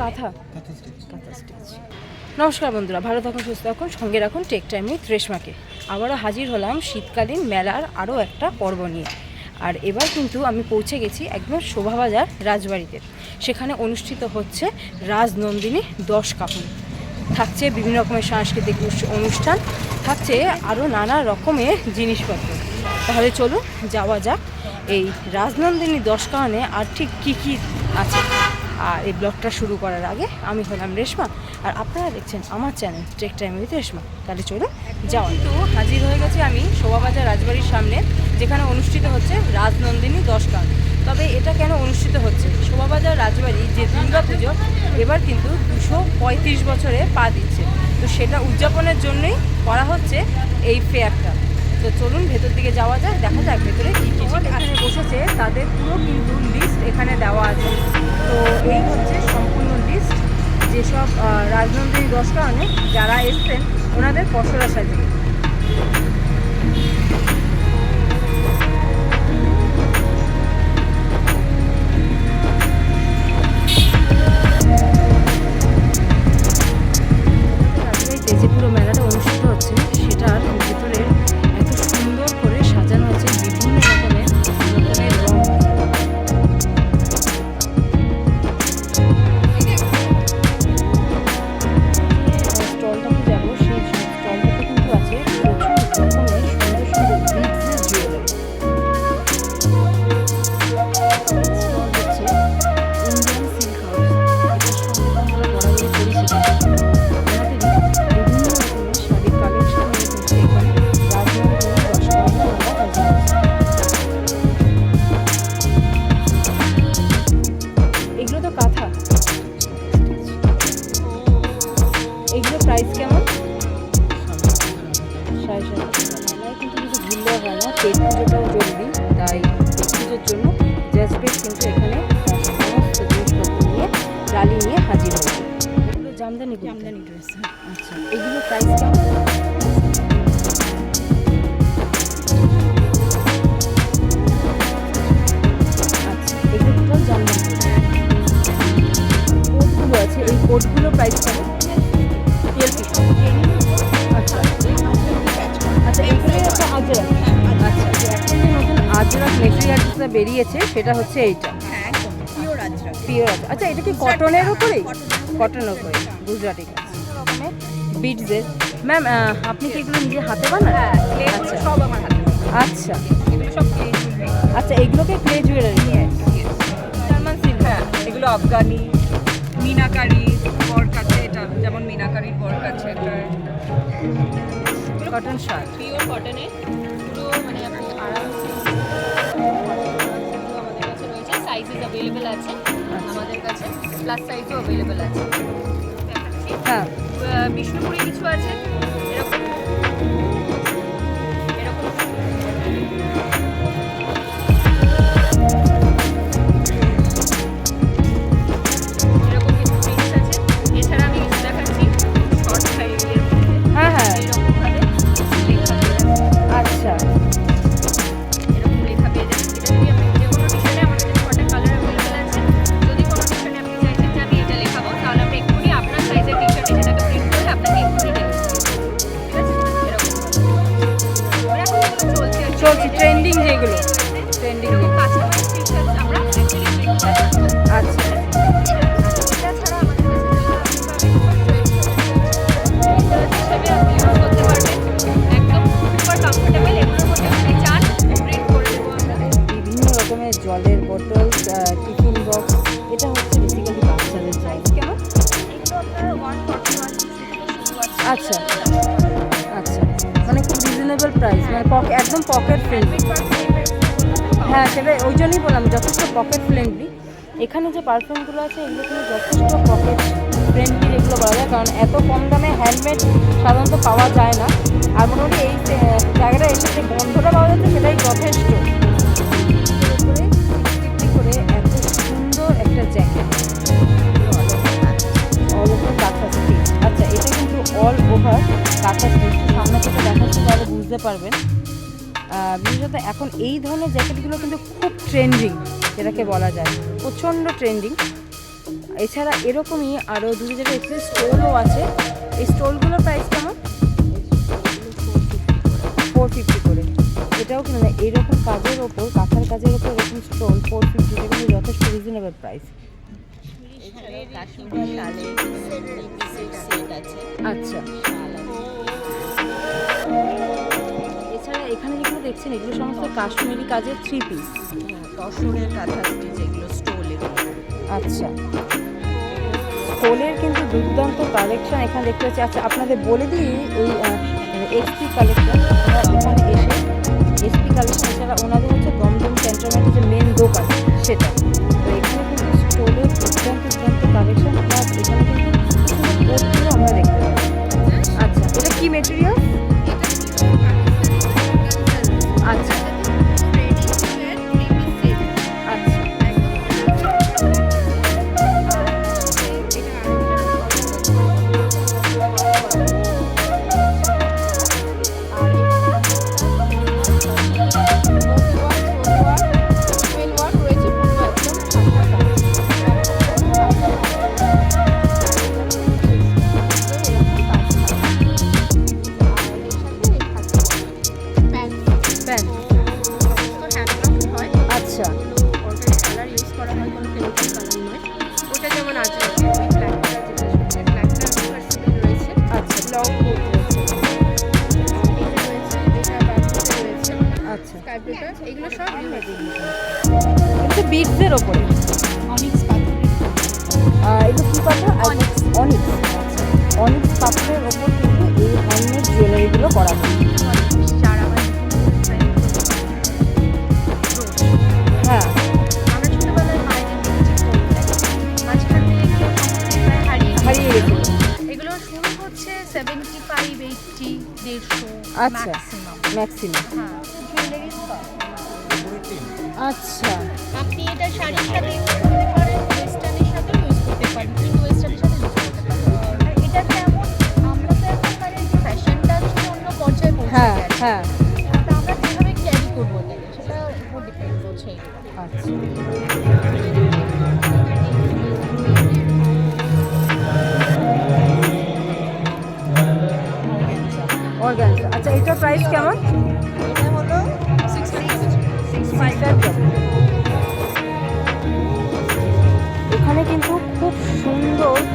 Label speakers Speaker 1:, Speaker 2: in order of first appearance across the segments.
Speaker 1: কাঁথা। কাঁথা স্টিচ নমস্কার বন্ধুরা ভালো থাকুন সুস্থ থাকুন সঙ্গে রাখুন টেক টাইম উইথ রেশমাকে আবারও হাজির হলাম শীতকালীন মেলার আরও একটা পর্ব নিয়ে। আর এবার কিন্তু আমি পৌঁছে গেছি একদম শোভাবাজার রাজবাড়িতে। সেখানে অনুষ্ঠিত হচ্ছে রাজনন্দিনী দশ কাপুর থাকছে বিভিন্ন রকমের সাংস্কৃতিক অনুষ্ঠান থাকছে আরও নানা রকমের জিনিসপত্র। তাহলে চলুন যাওয়া যাক এই রাজনন্দিনী দশ কারণে আর ঠিক কী কী আছে। আর এই ব্লগটা শুরু করার আগে আমি হলাম রেশমা। আর আপনারা দেখছেন আমার channel trek time with Reshma. তাহলে চলুন যাওয়া কিন্তু হাজির হয়ে গেছে আমি শোভাবাজার রাজবাড়ির সামনে যেখানে অনুষ্ঠিত হচ্ছে রাজনন্দিনী দশ গান তবে এটা কেন অনুষ্ঠিত হচ্ছে? শোভাবাজার রাজবাড়ি যে দুর্গা পুজো এবার কিন্তু দুশো পঁয়ত্রিশ বছরে পা দিচ্ছে। তো সেটা উদযাপনের জন্যই করা হচ্ছে এই ফেয়ারটা। তো চলুন ভেতর দিকে যাওয়া যায় দেখা যাক ভেতরে কী কী এখানে বসেছে তাদের পুরো কিন্তু লিস্ট এখানে দেওয়া আছে। তো এই হচ্ছে সম্পূর্ণ লিস্ট যেসব আহ, দশটা অনেক যারা এসছেন ওনাদের পশরা সাজিয়ে ভুললেও হয় না জরুরি তাই পুজোর জন্য জাজবেট কিন্তু এখানে সমস্ত জিনিসপত্র নিয়ে রালি নিয়ে হাজির হয়েছে। এগুলো জামদানি জামদানি ড্রেস আচ্ছা এগুলো প্রাইস কেমন? আচ্ছা এগুলো জামদানি কোটগুলো আছে এই কোটগুলো প্রাইস কেমন? আজরাক মেটেরিয়ালসটা বেরিয়েছে সেটা হচ্ছে এইটা। পিওর আচ্ছা এটা কি কটনের উপরেই? কটনের উপরে গুজরাটি বিটসের ম্যাম আপনি কি এগুলো নিজে হাতে বানান? আচ্ছা।
Speaker 2: সব আমার হাতে।
Speaker 1: আচ্ছা।
Speaker 2: সব
Speaker 1: আচ্ছা এগুলোকে ক্লে জুয়েলারি সালমান সিল্ক
Speaker 2: হ্যাঁ এগুলো আফগানি মিনাকারি বর্ক আছে এটা যেমন মিনাকারির বর্ক আছে এটা
Speaker 1: কটন শার্ট
Speaker 3: পিওর কটনে পুরো মানে আপনি আরামসে অ্যাভেলেবেল আছে আমাদের কাছে প্লাস সাইজও অ্যাভেলেবেল আছে।
Speaker 1: হ্যাঁ।
Speaker 3: বিষ্ণুপুরে কিছু আছে? চান প্রিন্ট করে দেবো আমরা
Speaker 1: বিভিন্ন রকমের জলের বোতল টিফিন বক্স এটা হচ্ছে বেসিক্যালি বাচ্চাদের
Speaker 3: আছে।
Speaker 1: আচ্ছা। আচ্ছা। মানে খুব রিজনেবল প্রাইস মানে একদম পকেট ফ্রেন্ডলি হ্যাঁ সেটাই, ওই জন্যই বললাম, যথেষ্ট পকেট ফ্রেন্ডলি এখানে যে পারফিউমগুলো আছে, এগুলো কিন্তু যথেষ্ট পকেট ফ্রেন্ডলি এগুলো বলা যায়, কারণ এত কম দামে হ্যান্ডমেড সাধারণত পাওয়া যায় না। আর মোটামুটি এই জায়গাটা এসে যে গন্ধটা পাওয়া যাচ্ছে, সেটাই যথেষ্ট। করে এত সুন্দর একটা জ্যাকেট বুঝতে পারবেন। বিশেষত এখন এই ধরনের জ্যাকেটগুলো কিন্তু খুব ট্রেন্ডিং যেটাকে বলা যায়। প্রচণ্ড ট্রেন্ডিং এছাড়া এরকমই আরও দুটো জায়গায় একটু স্টোলও আছে। এই স্টোলগুলোর প্রাইস কেমন? ফোর ফিফটি করে। এটাও কিনে নেয় এইরকম কাজের ওপর, কাঁথার কাজের ওপর এরকম স্টোল ফোর ফিফটি কিন্তু যথেষ্ট রিজনেবল প্রাইস আচ্ছা। এছাড়া এখানে যেগুলো দেখছেন এগুলো সমস্ত কাশ্মীরি কাজের থ্রি পিস
Speaker 4: তসরের কাঁথা স্টোলের
Speaker 1: আচ্ছা। স্টোলের কিন্তু দুর্দান্ত কালেকশন এখানে দেখতে পাচ্ছি। আচ্ছা আপনাদের বলে দিই এই এসপি কালেকশন এখানে এসে বিটসের ওপরে।
Speaker 3: অনিক্স পাথর।
Speaker 1: আহ, এগুলো পাথর অনিক্স। অনিক্স। আচ্ছা অনিক্স পাথরের ওপর কিন্তু এই হ্যান্ডমেড জুয়েলারিগুলো করা হয়। হ্যাঁ।
Speaker 3: হারিয়ে এগুলো শুরু হচ্ছে সেভেন্টি ফাইভ এইটটি দেড়শো
Speaker 1: আচ্ছা।
Speaker 3: ম্যাক্সিমাম হ্যাঁ।
Speaker 1: আচ্ছা।
Speaker 3: এটা শাড়ির সাথে ইউজ করতে পারেন ওয়েস্টার্নের সাথে ইউজ করতে পারেন কিন্তু ওয়েস্টার্নের সাথে ইউজ করতে পারেন। আর এটা যেমন আমরা তো এখন মানে যে ফ্যাশনটা হচ্ছে অন্য পর্যায়ে পৌঁছে
Speaker 1: হ্যাঁ হ্যাঁ।
Speaker 3: তা আমরা কীভাবে ক্যারি করব সেটার উপর ডিপেন্ড করছে।
Speaker 1: আচ্ছা। অর্গানজা আচ্ছা এটার প্রাইস কেমন?
Speaker 4: এটা হলো
Speaker 1: ফাইভ এখানে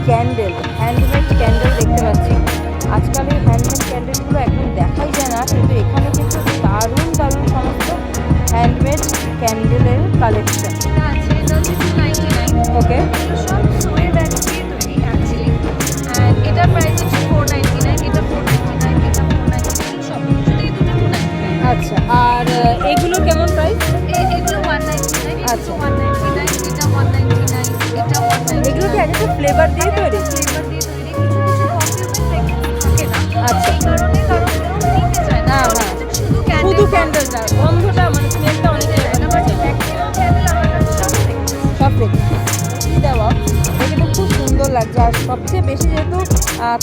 Speaker 1: ক্যান্ডেল হ্যান্ডমেড ক্যান্ডেল দেখতে পাচ্ছি। আজকাল এই হ্যান্ডমেড ক্যান্ডেলগুলো একদম দেখাই যায় না কিন্তু এখানে কিন্তু দারুণ দারুণ সমস্ত হ্যান্ডমেড ক্যান্ডেলের কালেকশন
Speaker 3: এটা
Speaker 1: ওকে
Speaker 3: প্রাইস হচ্ছে ফোর নাইনটি নাইন এটা ফোর নাইনটি নাইন এটা ফোর নাইনটি নাইন সব শুধু দুটো টু নাইনটি
Speaker 1: আচ্ছা আর এগুলো কেমন প্রাইস
Speaker 3: এগুলো ওয়ান নাইনটি নাইন
Speaker 1: আচ্ছা।
Speaker 3: ওয়ান নাইনটি
Speaker 1: একটা ফ্লেভার দিয়ে তৈরি?
Speaker 3: ফ্লেভার দিয়ে তৈরি কিছু কিছু কমপ্লিমেন্ট থাকে না
Speaker 1: আচ্ছা।
Speaker 3: এই কারণে কারণ কেউ নিতে চায় না। শুধু ক্যান্ডেল
Speaker 1: শুধু গন্ধটা মানে স্মেলটা অনেক
Speaker 3: ম্যাক্সিমাম ক্যান্ডেল আমার কাছে সব থেকে
Speaker 1: সব দেখি দেওয়া এটা খুব সুন্দর লাগছে। আর সবচেয়ে বেশি যেহেতু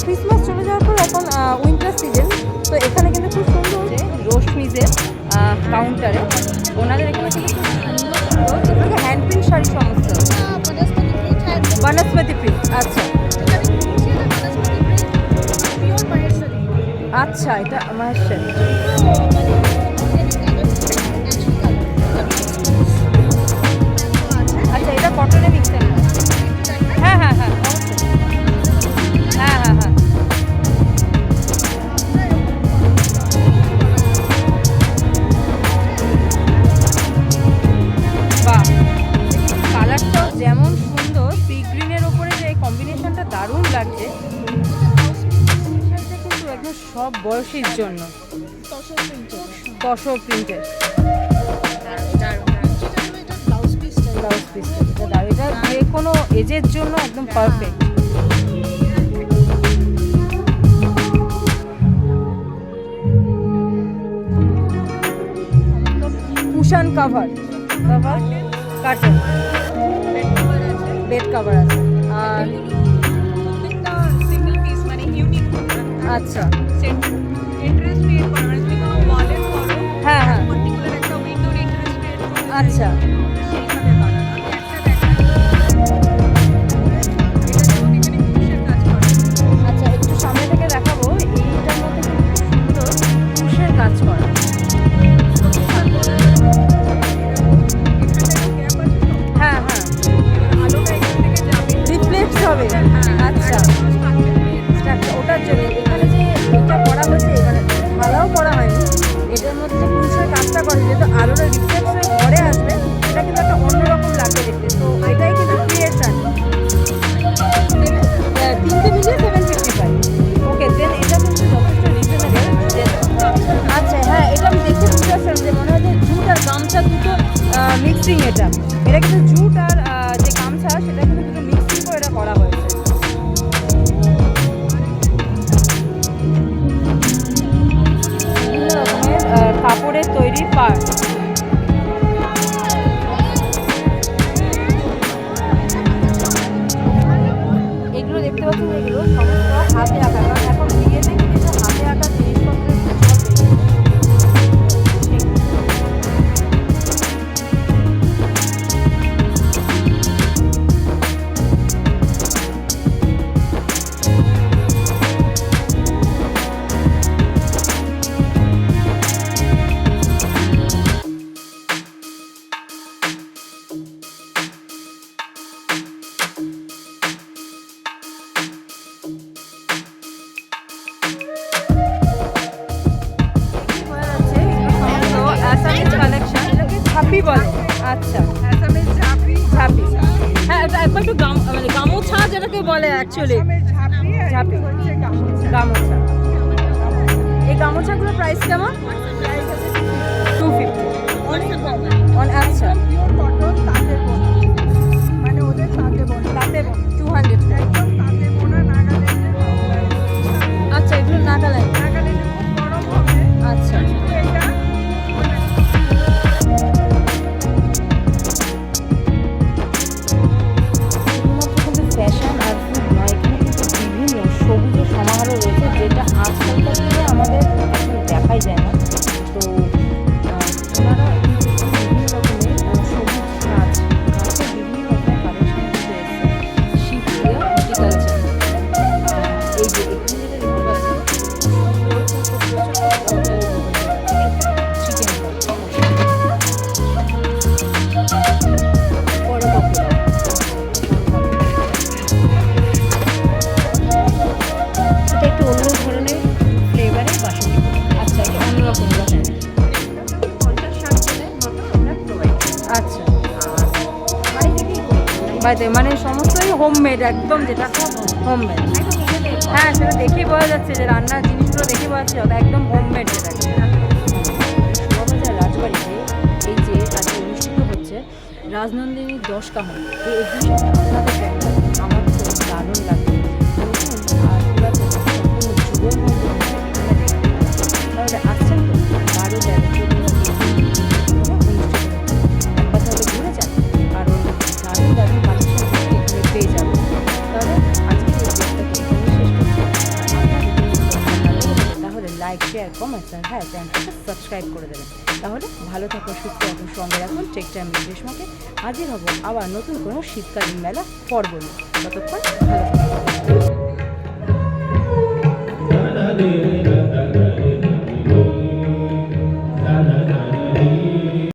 Speaker 1: ক্রিসমাস চলে যাওয়ার পর এখন উইন্টার সিজন তো এখানে কিন্তু খুব সুন্দর যে রোশমিজের কাউন্টারে ওনাদের এখানে কিন্তু খুব আচ্ছা এটা আমার বয়সীর জন্য। তসর প্রিন্টের ব্লাউজ পিসটা এটা দারুণ এটা যে কোনো এজের জন্য একদম perfect cushion cover cover carton bed cover আছে। আর
Speaker 2: সিঙ্গেল পিস মানে
Speaker 1: আচ্ছা। হ্যাঁ হ্যাঁ
Speaker 2: পার্টিকুলার একটা উইন্ডোর ইন্টারেস্ট ক্রিয়েট করো
Speaker 1: আচ্ছা
Speaker 2: Seripar. একটু
Speaker 1: মানে গামোছা যেটাকে বলে অ্যাকচুয়ালি
Speaker 2: ঝাঁপি। গামছা।
Speaker 1: এই গামোছাগুলোর প্রাইস কেমন? টু ফিফটি আচ্ছা
Speaker 2: মানে ওদের তাঁতে
Speaker 1: তাতে টু হান্ড্রেড আচ্ছা এগুলো নাগাল্যান্ড আচ্ছা। বাড়িতে মানে সমস্তই হোমমেড একদম যেটা হোমমেড হ্যাঁ সেটা দেখেই বোঝা যাচ্ছে যে রান্নার জিনিসগুলো দেখে বোঝা যাচ্ছে, ওটা একদম হোমমেড যেটা। রাজবাড়িতে এই যে হচ্ছে রাজনন্দিনী দশ কাহন। এই এক্সিবিশনটা আমার তো দারুণ লাগবে শেয়ার কমেন্টস আর হ্যাঁ চ্যানেলটাকে সাবস্ক্রাইব করে দেবেন তাহলে ভালো থাকুন সুস্থ থাকুন সঙ্গে রাখুন টেক টাইম গ্রীষ্মকে হাজির হব আবার নতুন কোনো শীতকালীন মেলা পর্ব নিয়ে। ততক্ষণ ভালো থাকুন